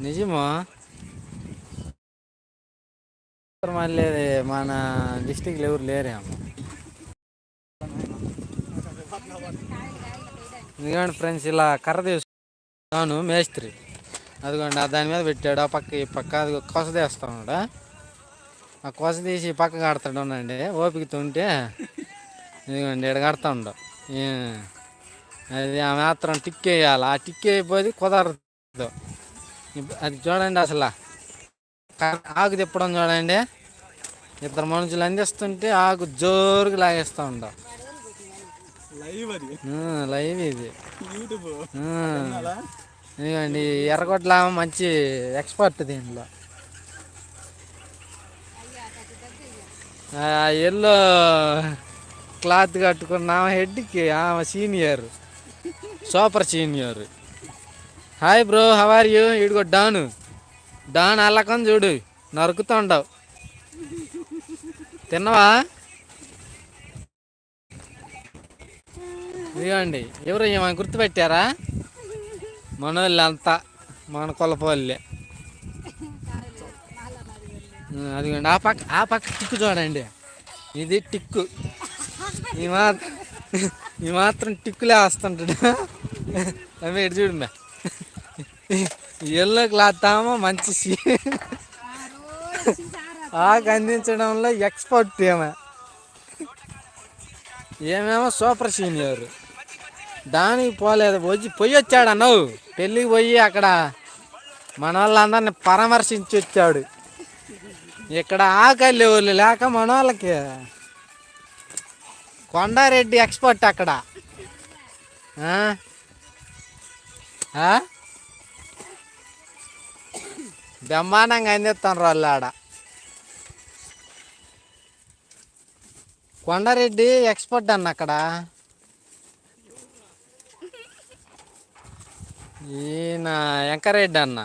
నిజమా? మళ్ళీ మన డిస్టిక్లో ఎవరు లేరేమో ఎందుకంటే ఫ్రెండ్స్ ఇలా కర్ర తీసుకున్నాను మేస్త్రి. అదిగోండి ఆ దాని మీద పెట్టాడు ఆ పక్క ఈ పక్క అది కొస తీస్తా ఉన్నాడు ఆ కొస తీసి పక్క కడతాడు ఉండండి ఓపికతో ఉంటే. ఇదిగోండి ఇక్కడ కడతా ఉండు. అది ఆ మాత్రం టిక్ వేయాలి. ఆ టిక్ అయిపోయి కుదరదు. అది చూడండి అసలు. ఆకు తిప్పడం చూడండి. ఇద్దరు మనుషులు అందిస్తుంటే ఆకు జోరుగా లాగేస్తూ ఉండవు లైవ్ ఇది. ఇదిగోండి ఎర్రగొడ్ల మంచి ఎక్స్పర్ట్ దీంట్లో. ఆ ఎల్లో క్లాత్ కట్టుకున్న ఆమె హెడ్కి ఆమె senior super senior hi bro how are you ఇడుగో don don అల్లకం చూడు నరుకుతూ ఉండవు తిన్నవా? ఇదిగోండి ఎవరు ఏమైనా గుర్తుపెట్టారా? మన వాళ్ళంతా మన కొలపల్లె. అదిగోండి ఆ పక్క ఆ పక్క టిక్కు చూడండి. ఇది టిక్కు. ఈ మాత్రం ఈ మాత్రం టిక్కులే వస్తుంటాడు. అవి ఎటు చూడండి ఎల్లో క్లాత్ ఏమో మంచి సీ- ఆకు అందించడంలో ఎక్స్పర్ట్ ఏమో ఏమేమో సూపర్ సీనియర్ దానికి పోలేదు. వచ్చి పోయి వచ్చాడు అన్నవు. పెళ్ళికి పోయి అక్కడ మన వాళ్ళందరిని పరామర్శించి వచ్చాడు. ఇక్కడ ఆకలి వాళ్ళు లేక మన వాళ్ళకి కొండారెడ్డి ఎక్స్పర్ట్ అక్కడ. ఆ? ఆ? బ్రహ్మాండంగా అందిస్తాం వాళ్ళు ఆడ? కొండారెడ్డి ఎక్స్పర్ట్ అన్న అక్కడ. ఈయన వెంకరెడ్డి అన్న.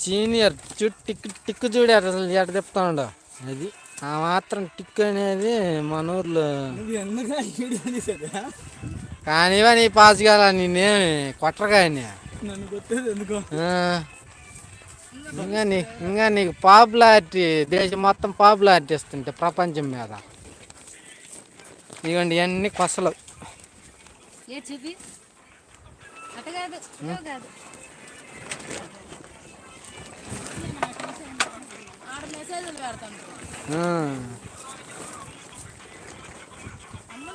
సీనియర్ చూ టిక్ టిక్కు చూడే అసలు ఎట చెప్తా ఉండవు అది ఆ మాత్రం టిక్కు అనేది మన ఊర్లో నువ్వు ఎందుకు వీడియో తీసేదా కానీ నీ పాస్ కాల నిన్నేమి కొట్టేది ఎందుకో? ఇంకా నీ ఇంకా నీకు పాపులారిటీ దేశం మొత్తం పాపులారిటీ ఇస్తుంటే ప్రపంచం మీద. ఇవ్వండి ఇవన్నీ కొసలు. ఆ.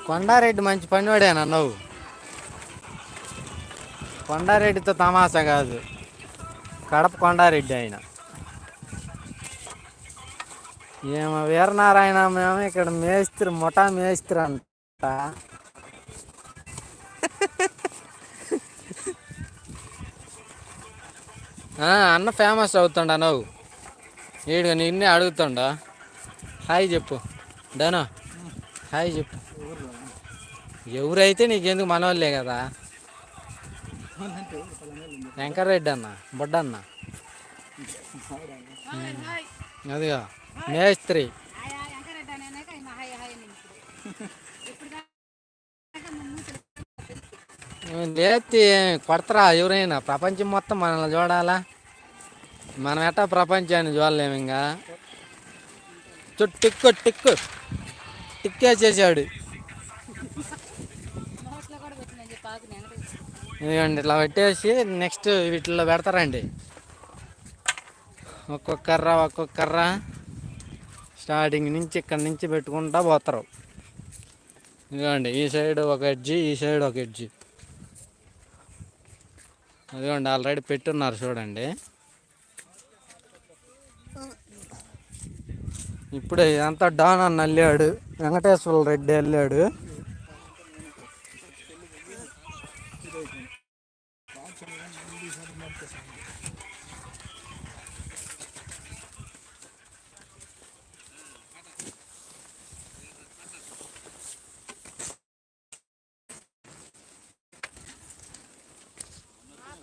కొండారెడ్డి మంచి పనివాడేనా నువ్వు కొండారెడ్డితో తమాషా కాదు. కడప కొండారెడ్డి ఆయన. ఏమో వీరనారాయణ మేము ఇక్కడ మేస్త్రి ముఠా మేస్త్రి అంట. అన్న ఫేమస్ అవుతుండ నువ్వు ఈడు నిన్నే అడుగుతుండా. హాయ్ చెప్పు. డనా హాయ్ చెప్పు. ఎవరైతే నీకెందుకు మనోళ్ళే కదా? వెంకరెడ్డి అన్న బొడ్డన్న. అదిగా మేస్త్రి. లేతి కొడతారా ఎవరైనా? ప్రపంచం మొత్తం మనల్ని చూడాలా? మనం ఎట్టా ప్రపంచాన్ని చూడలేము ఇంకా? చు టిక్కు టిక్కు. టిక్కేసేసాడు నోట్లో కూడా పెట్టినని చెప్పి ఆకు నేను ఇదిగోండి ఇట్లా పెట్టేసి నెక్స్ట్ వీటిల్లో పెడతారండి. ఒక్కొక్క కర్ర ఒక్కొక్క కర్ర. స్టార్టింగ్ నుంచి ఇక్కడ నుంచి పెట్టుకుంటా పోతారు. ఇదిగోండి ఈ సైడ్ ఒక ఎడ్జి ఈ సైడ్ ఒక ఎడ్జి అదిగోండి ఆల్రెడీ పెట్టున్నారు చూడండి. ఇప్పుడే ఇదంతా డాన్ అని వెళ్ళాడు వెంకటేశ్వర రెడ్డి వెళ్ళాడు ఇదిగోండి బర్లి పొగాకు ఆ, వీరమ్మనే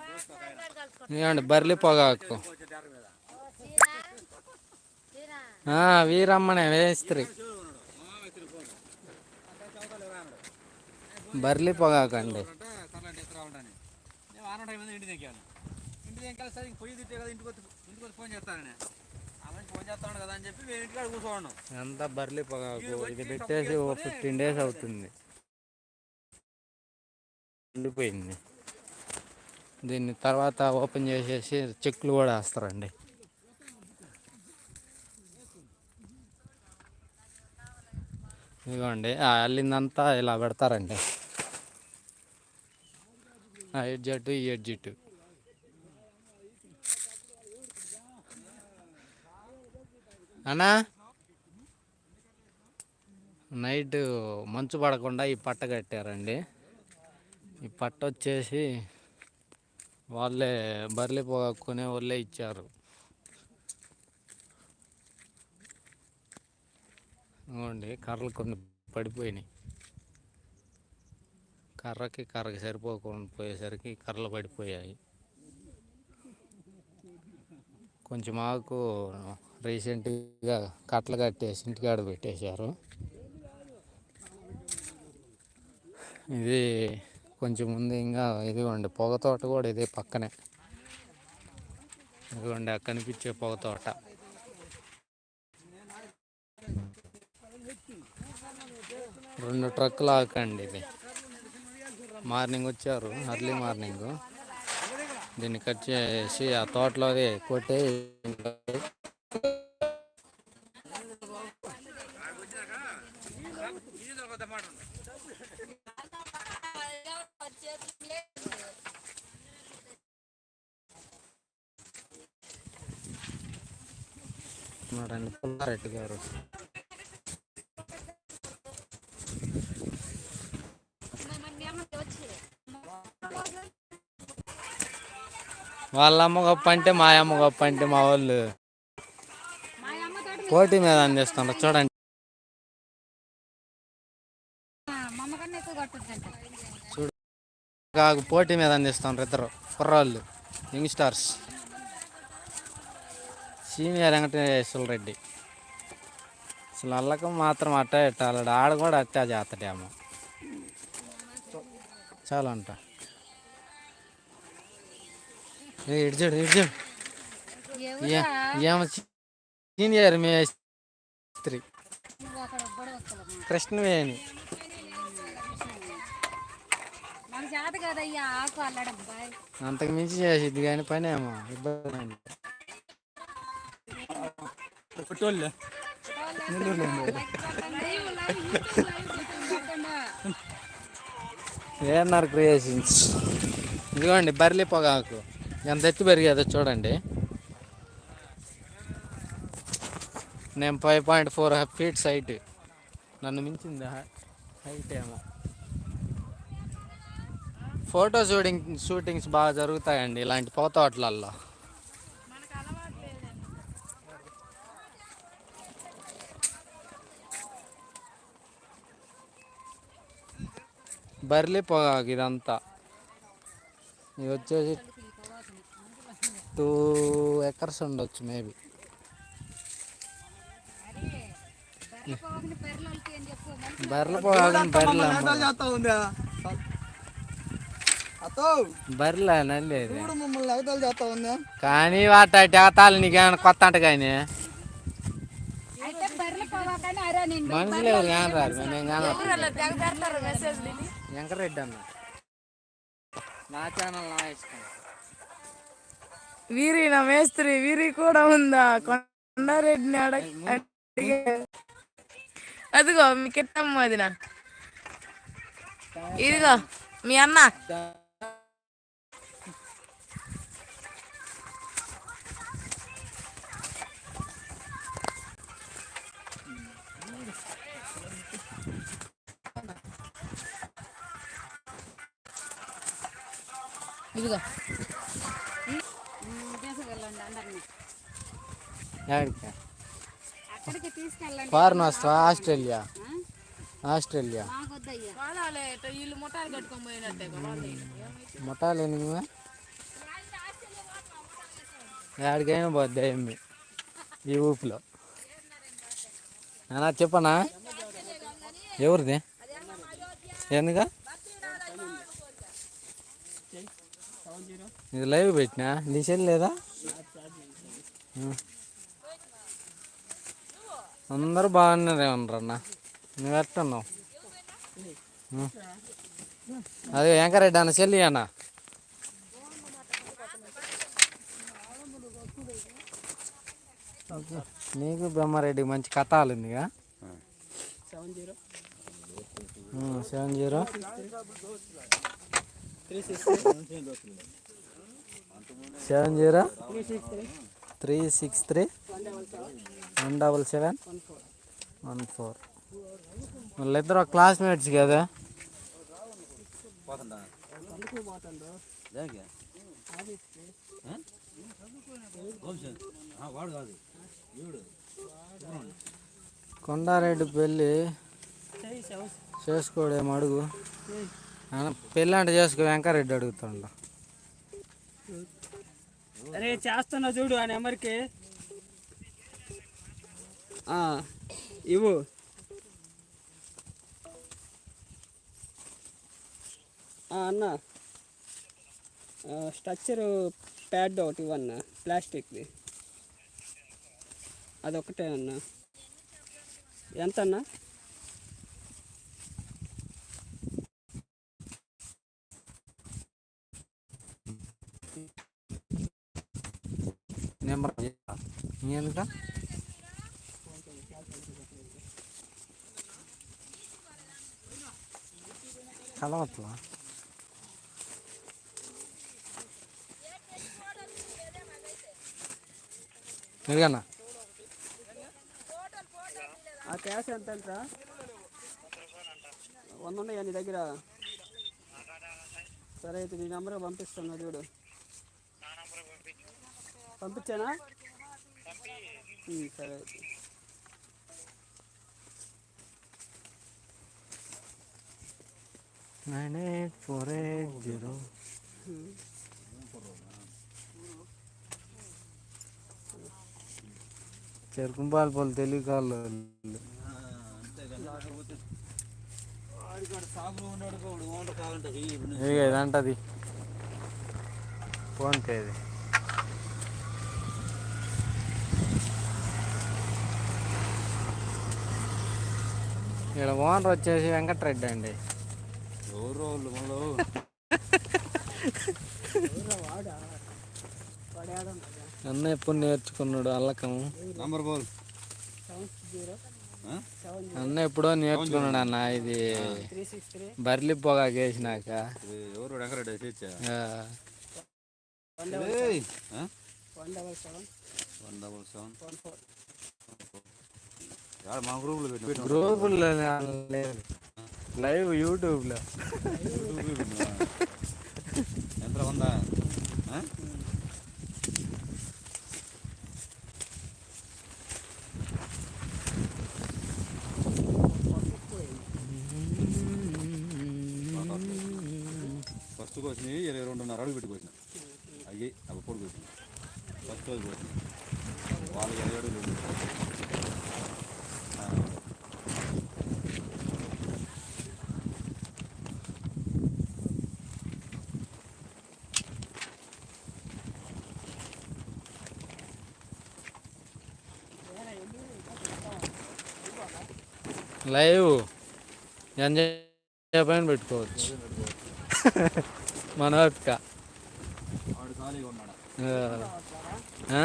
వేస్త్రి బర్లి పొగాకు అండి అంటే ఎక్కడ రావడానికి నేను ఆన టైం ఇంటి దిగాను ఇంటి దిగాలి సరే ఇంక పొయ్యి తిట్టే కదా ఇంటికి వచ్చి ఇంటికి వచ్చి ఫోన్ చేస్తానని అలా ఏమండి బర్లి పొగాకు. వీరమ్మనే మేస్త్రి. బర్లి పొగాకు అండి ఎంత బర్లి పొగాకు ఇది పెట్టేసి ఫిఫ్టీన్ డేస్ అవుతుంది. వెళ్ళిపోయింది దీన్ని తర్వాత ఓపెన్ చేసేసి చెక్కులు కూడా వేస్తారండి. ఇదిగోండి ఆ అల్లిందంతా ఇలా పెడతారండి. ఆ ఎడ్జెట్ ఈ ఎడ్జెట్ అన్నా? నైట్ మంచు పడకుండా ఈ పట్ట కట్టారండి. ఈ పట్ట వచ్చేసి వాళ్ళే బర్రెలు పోగొక్కునే వాళ్ళే ఇచ్చారు. ఇదిగోండి కర్రలు కొన్ని పడిపోయినాయి. కర్రకి కర్రకి సరిపోకుండా పోయేసరికి కర్రలు పడిపోయాయి. కొంచెం ఆకు రీసెంట్గా కట్టలు కట్టేసి ఇంటికాడ పెట్టేశారు. ఇది కొంచెం ముందు ఇంకా ఇదిగోండి పొగ తోట కూడా ఇదే పక్కనే. ఇదిగోండి ఆ కనిపించే పొగ తోట. రెండు ట్రక్కులు ఆకండి ఇది. మార్నింగ్ వచ్చారు అర్లీ మార్నింగ్. దీన్ని కట్ చేసి ఆ తోటలో కొట్టే రెడ్డి గారు. వాళ్ళ అమ్మ గొప్ప అంటే మా అమ్మ గొప్ప అంటే మా వాళ్ళు పోటీ మీద అందిస్తున్నారు చూడండి. చూడు. పోటీ మీద అందిస్తున్నారు ఇద్దరు. కుర్రాళ్ళు young stars senior Venkateswara Reddy. అసలు అల్లకం మాత్రం అట్ట పెట్టాలి. ఆడ కూడా అత్తే చేస్తాడేమో చాలా అంట ఇడ్చాడు ఇడ్చాడు ఏమో సీనియర్ మేస్త్రి. కృష్ణవేణి. అంతకు మించి చేసిద్ది కానీ పని ఏమో ఇబ్బంది ఏఎన్ఆర్ క్రియేషన్స్. ఇదిగోండి బర్లీ పొగాకు. ఎంత ఎత్తు పెరిగేదో చూడండి. నేను five point four feets height నన్ను మించింది? హైట్ ఏమో. ఫోటో షూటింగ్ షూటింగ్స్ బాగా జరుగుతాయండి ఇలాంటి పోతాట్లల్లో. బర్లీ పొగాకు ఇదంతా. ఇది వచ్చేసి టూ ఎకర్స్ ఉండొచ్చు మేబీ. బర్రెల పొగాకు బర్రెల నాటకాలు చేస్తా ఉందా అతో బర్రెల నండి ఇది ఇప్పుడు మమ్మల్ని ఎగతాలు చేస్తా ఉందా కానీ. వాట ఎగతాలు నీకేమైనా కొత్త అంట కానీ మనుషులు ఎవరు కాని రారు నేను కాను వెంకరెడ్డి అన్న. నా ఛానల్ నా ఇష్టం. వీరి నా మేస్త్రి వీరి కూడా ఉందా? కొండారెడ్డిని అడగ అదిగో మీ కిట్టమ్మ అదిన ఇదిగో మీ అన్న. ఇదిగో. తీసుకెళ్ళండి అందరినీ ఎక్కడికి అక్కడికి తీసుకెళ్ళండి. ఫారెన్ వస్తావా? ఆస్ట్రేలియా? ఆస్ట్రేలియా? ముఠాలు ఎనిమిది ఎక్కడికైనా పోద్ది ఏమి ఈ ఊపిలో. అన్నా చెప్పనా? ఎవరిది? ఎందుగా ఇది లైవ్ పెట్టినా? నీ సెల్ లేదా? అందరూ బాగున్నారే ఉండరన్న నువ్వు ఎట్టున్నావు? ఆ. అదే వెంకరెడ్డి అన్న చెల్లి అన్న. నీకు బ్రహ్మారెడ్డికి మంచి కథాలు ఉందిగా seven zero. Seven zero three six three one double seven one four. వాళ్ళిద్దరు క్లాస్మేట్స్ కదా? కొండారెడ్డి పెళ్ళి చేసుకోడేమో అడుగు. పెళ్ళి అంటే చేసుకో వెంకారెడ్డి అడుగుతాడు. అరే చేస్తున్నా చూడు ఆ నెంబర్కి. ఇవ్వు. అన్న. స్ట్రక్చర్ ప్యాడ్ ఒకటి ఇవ్వన్న ప్లాస్టిక్ది. అదొకటే అన్న. ఎంత అన్నా నెంబర్ ఎందుక? కలవట్లా? ఎరుగన్నా ఆ క్యాష్ ఎంత అంటరా వంద ఉన్నాయా నీ దగ్గర? సరే అయితే నీ నెంబర్ పంపిస్తాను చూడు. పంపించానా? సరే nine eight four eight zero. చెరుకుంపాలి పోలు తెలివి కాళ్ళు వాడికాడ సాగులో ఉన్నాడు వాడు ఓనర్ కావాలంటే ఈ ఇప్పుడు ఇదిగో ఇదంటది ఫోన్ పేది ఇక్కడ ఓనర్ వచ్చేసి వెంకటరెడ్డి అండి. ఎవరు అన్న ఎప్పుడు నేర్చుకున్నాడు అల్లకం? నంబర్ బోల్. అన్న ఎప్పుడో నేర్చుకున్నాడు అన్న ఇది బర్లి పొగా వేసినాక ఎవరు one double seven one double seven one four యాడ మా గ్రూపులో పెట్టి గ్రూపుల్లో లేదు లైవ్ యూట్యూబ్లో ఎంత ఉందా ఆ? ఫస్ట్ కోసిన ఇరవై రెండున్నర అడుగు పెట్టి కోసిన అయ్యి అవి పొడి కోసిన ఫస్ట్ రోజు కోసిన వాళ్ళకి ఇరవై అడుగులు లైవ్ ఎంజాయ్ పైన పెట్టుకోవచ్చు మన ఓపిక వాడు ఖాళీగా ఉన్నాడు ఆ? ఆ?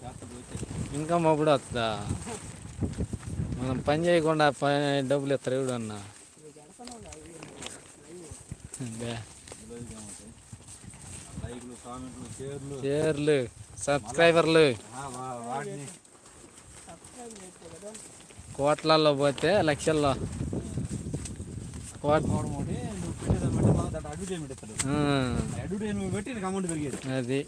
చేస్తాడు వచ్చే ఇంకా మప్పుడు వస్తుందా మనం పని చేయకుండా పని డబ్బులు ఇస్తారు ఎవడు అన్న అదే. లైక్లు కామెంట్లు షేర్లు షేర్లు సబ్స్క్రైబర్లు ఆ, వా- వాటిని కోట్లల్లో పోతే లక్షల్లో కోట్ పోవడం ఒకటి నువ్వు పెట్టేదాన్ని బట్టి మాకు దాంట్లో అడ్వర్టైజ్మెంట్ ఇస్తాడు ఆ, అడ్వర్టైజ్మెంట్ పెట్టి కోట్లల్లో అమౌంట్ పెరిగేది అది.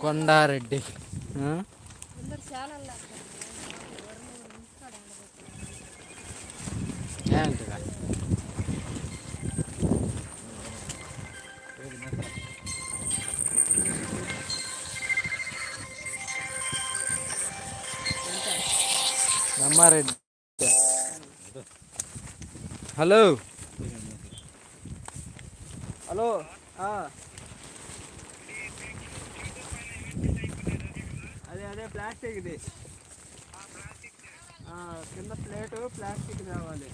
కొండారెడ్డి. లేకుండా నమ్మారెడ్డి హలో హలో. అదే అదే ప్లాస్టిక్ ఇది కింద ప్లేటు ప్లాస్టిక్ కావాలి.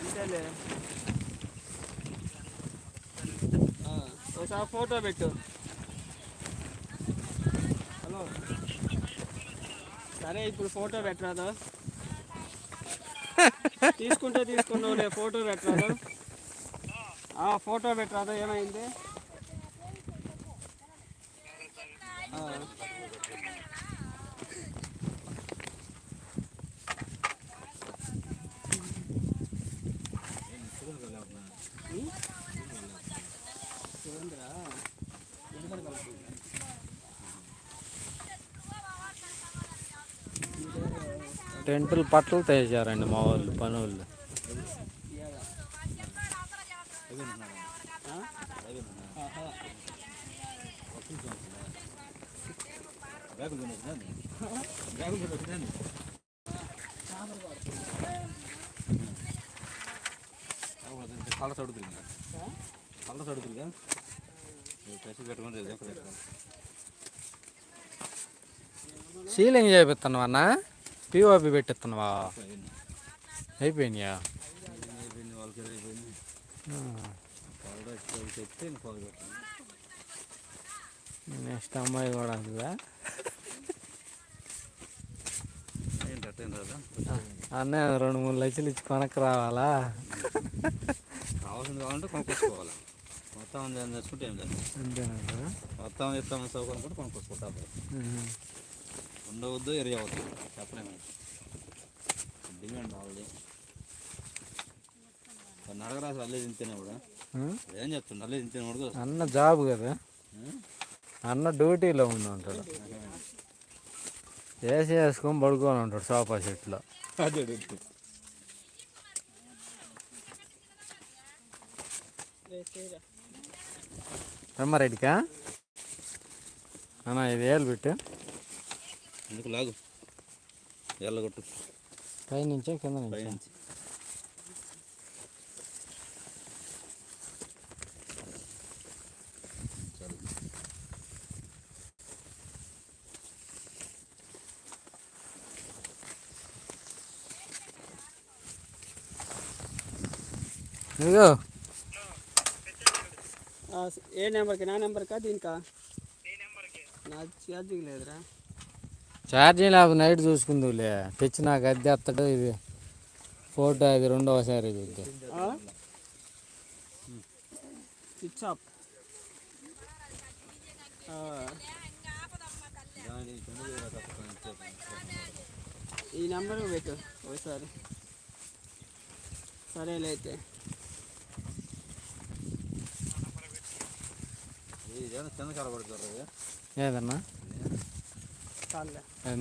అంతేలే ఒకసారి ఫోటో పెట్టు సరే ఇప్పుడు ఫోటో పెట్టరాదు తీసుకుంటే తీసుకున్నావులే ఫోటో పెట్టరాదు ఆ, ఫోటో పెట్టరాదు ఏమైంది? టెంటులు పట్టలు తెచ్చారండి మా వాళ్ళు పని వాళ్ళు. కళ్ళ కళ్ళ సీలింగ్ చేపిస్తాను అన్న? పిఓపి పెట్టిస్తున్నావా అయిపోయినాయా నెక్స్ట్ అమ్మాయి కూడా రాదా? అన్న రెండు మూడు లక్షలు ఇచ్చి కొనక్కి రావాలా? కావాల్సింది కావాలంటే కొనుక్కొచ్చుకోవాలి. మొత్తం తెచ్చుకుంటే ఏం లేదు. మొత్తం ఇస్తామని సౌకర్యం కూడా కొనుక్కొచ్చుకుంటాం ఉండవద్దు ఎరి అవ్వద్దు చెప్పలేము డిమాండ్ వాళ్ళది నడగరాసు అల్లే తింటేనే కూడా ఏం చెప్తుండ అల్లే తింటేనే కూడా అన్న జాబ్ కదా. అన్న డ్యూటీలో ఉండి ఉంటాడు ఏసీ వేసుకొని పడుకొని ఉంటాడు సోఫా సెట్లో. అదే. బ్రహ్మారెడ్డికా అన్న ఇది ఏళ్ళు పెట్టు. ఎందుకు లాగు. ఎల్లగొట్టు పై నుంచే కింద నుంచి. పైనుంచి ఇదిగో. ఆ, ఏ నెంబర్కి? నా నెంబర్కా దీనికా? నా ఛార్జింగ్ లేదురా. ఛార్జింగ్ లేకపోతే నైట్ చూసుకుందులే. తెచ్చి నాకు అద్దె ఎత్తడు ఇది ఫోటో అది రెండవసారి ఇది? Switch off. ఈ నెంబర్ పెట్టు ఒకసారి. సరేలే అయితే. ఇది ఏదన్నా?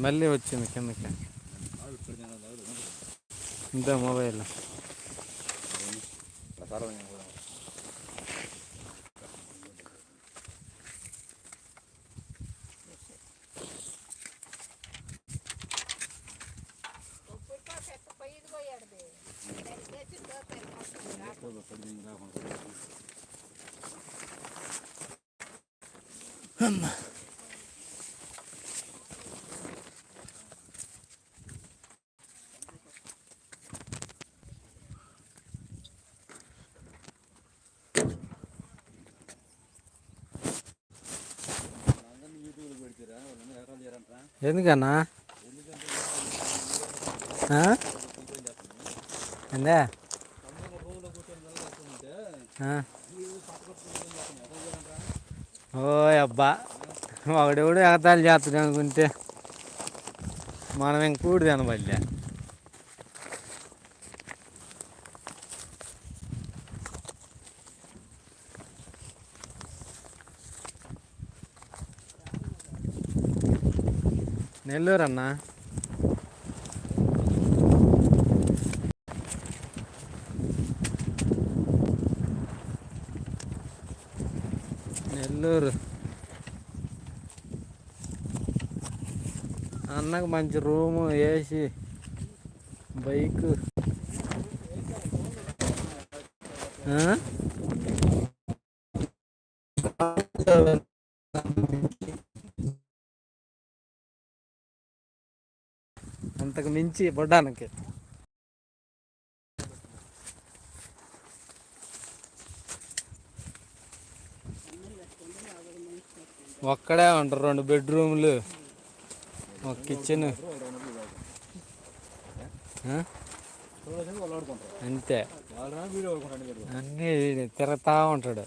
మళ్ళీ వచ్చింది కిందకి వాళ్ళు ఇప్పుడు నేను లాగుడు ఉండదు. ఇంతే మొబైల్ ప్రసారం ఎందుకన్నా? ఎందే ఓ అబ్బా ఒకడెవడు ఎగతాళి చేస్తాడు అనుకుంటే మనం ఇంక కూడి నెల్లూరు అన్నా నెల్లూరు నెల్లూరు అన్నకు మంచి రూము ఏసీ బైక్ అంతకు మించి పడ్డానికి. ఒక్కడే ఉంటారు రెండు బెడ్రూమ్లు. ఒక కిచెన్ అంతే. అన్నీ వీడు తిరుగుతా ఉంటాడు.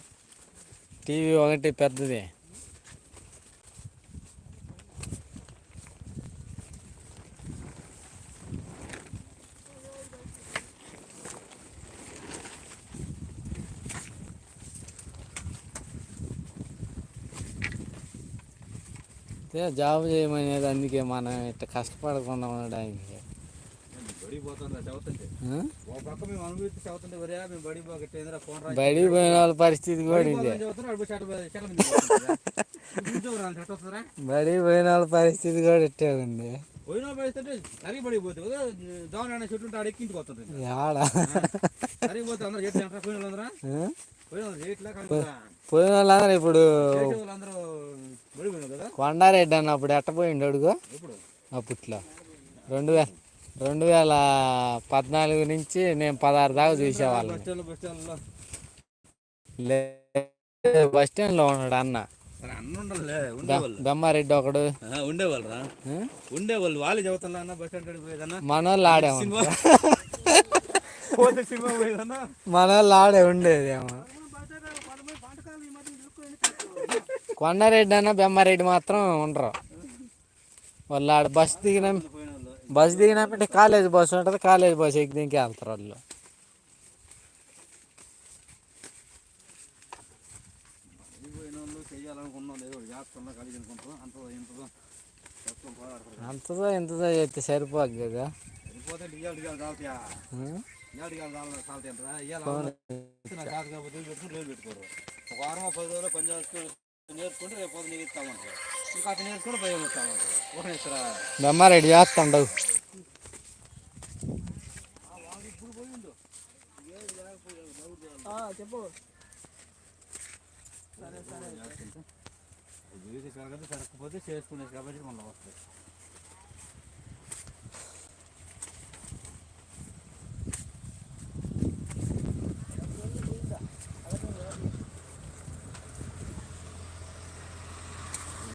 టీవీ ఒకటి పెద్దది. అదే జాబ్ చేయమనేది అందుకే మనం ఇట్లా కష్టపడకుండా ఉండడానికి. బడి బడి పోయిన వాళ్ళ పరిస్థితి కూడా ఇదే. బడికి పోయిన వాళ్ళ పరిస్థితి కూడా ఇట్టే ఉంది. పోయిన వాళ్ళందరూ? ఇప్పుడు కొండారెడ్డి అన్నప్పుడు ఎట్టపోయిండు అడుగు అప్పట్లో రెండు వేల రెండు వేల పద్నాలుగు నుంచి నేను పదహారు దాకా చూసేవాళ్ళని. బస్ స్టాండ్ లే ఉన్నాడు అన్న. అన్న బెమ్మారెడ్డి ఒకడు. ఆ, ఉండేవాళ్ళు ఆ? ఉండేవాళ్ళు. వాళ్ళే చదువుతున్నా అన్న బస్ స్టాండ్ కాడికి పోయేదన్నా? మనోళ్ళు ఆడే పోయేదన్నా? మనోళ్ళు ఆడే ఉండేదేమో. కొండారెడ్డి అన్న బెమ్మారెడ్డి మాత్రం ఉండరు. వాళ్ళు ఆడ బస్ దిగిన పోయిన బస్ కాలేజ్ బస్సు ఉంటుంది కాలేజ్ బస్సు ఎక్కి దింకి వెళ్తారు వాళ్ళు. పోయిన వాళ్ళు కలిగి అంత అంతదో ఇంతదో చెప్తే సరిపోదు కదా. పెట్టుకోరు ఒక వారం పది రోజులు పని నేర్చుకుంటే రేపు పొద్దున నీకు ఇస్తామంటారు ఇంకా అతను నేర్చుకుంటే భయం ఇస్తామంటారు బెమ్మారెడ్డి చెప్పు వీధి కలగదు సరకపోతే చేసుకునేది కాబట్టి మళ్ళీ వస్తాయి